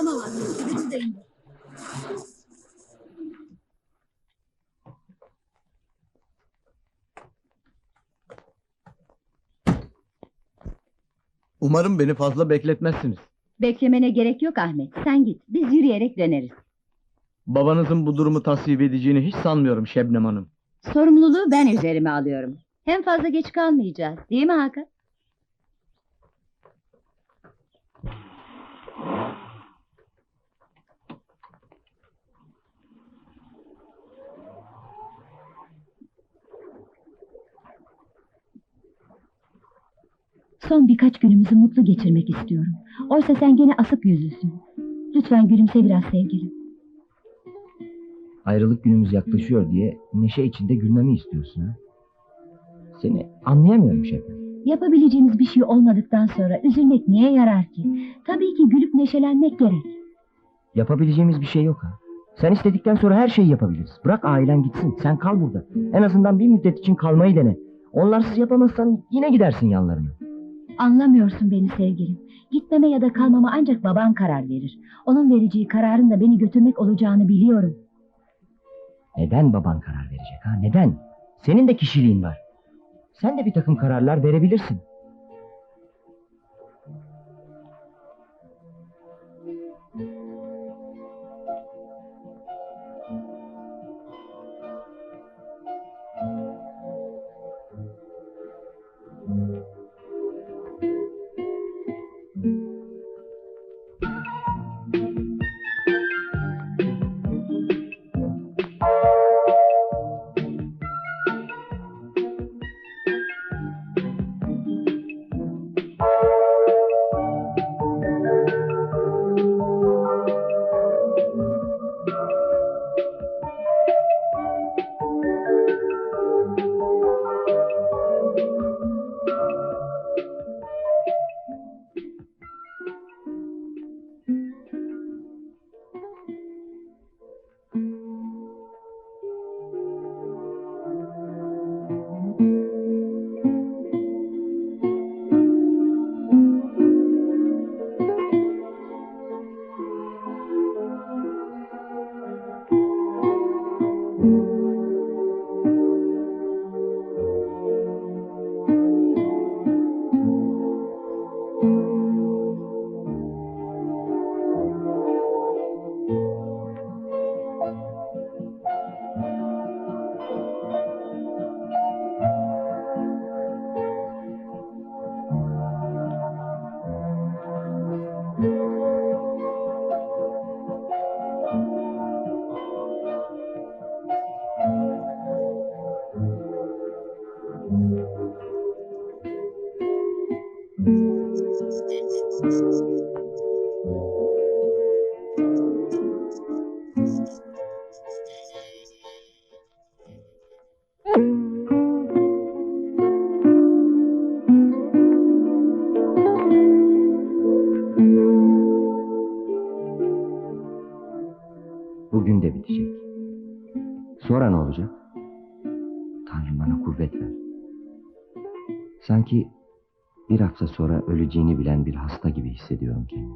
İkiniz de inin. Umarım beni fazla bekletmezsiniz. Beklemene gerek yok Ahmet. Sen git. Biz yürüyerek döneriz. Babanızın bu durumu tasvip edeceğini hiç sanmıyorum Şebnem Hanım. Sorumluluğu ben üzerime alıyorum. Hem fazla geç kalmayacağız. Değil mi Hakan? Son birkaç günümüzü mutlu geçirmek istiyorum. Oysa sen gene asık yüzlüsün. Lütfen gülümse biraz sevgilim. Ayrılık günümüz yaklaşıyor diye neşe içinde gülmemi istiyorsun ha? Seni anlayamıyorum Şebnem. Yapabileceğimiz bir şey olmadıktan sonra üzülmek niye yarar ki? Tabii ki gülüp neşelenmek gerek. Yapabileceğimiz bir şey yok ha. Sen istedikten sonra her şeyi yapabiliriz. Bırak ailen gitsin. Sen kal burada. En azından bir müddet için kalmayı dene. Onlarsız yapamazsan yine gidersin yanlarına. Anlamıyorsun beni sevgilim. Gitmeme ya da kalmama ancak baban karar verir. Onun vereceği kararın da beni götürmek olacağını biliyorum. Neden baban karar verecek ha? Neden? Senin de kişiliğin var. Sen de bir takım kararlar verebilirsin. Bugün de bitecek. Sonra ne olacak? Tanrım bana kuvvet ver. Sanki bir hafta sonra öleceğini bilen bir hasta gibi hissediyorum kendimi.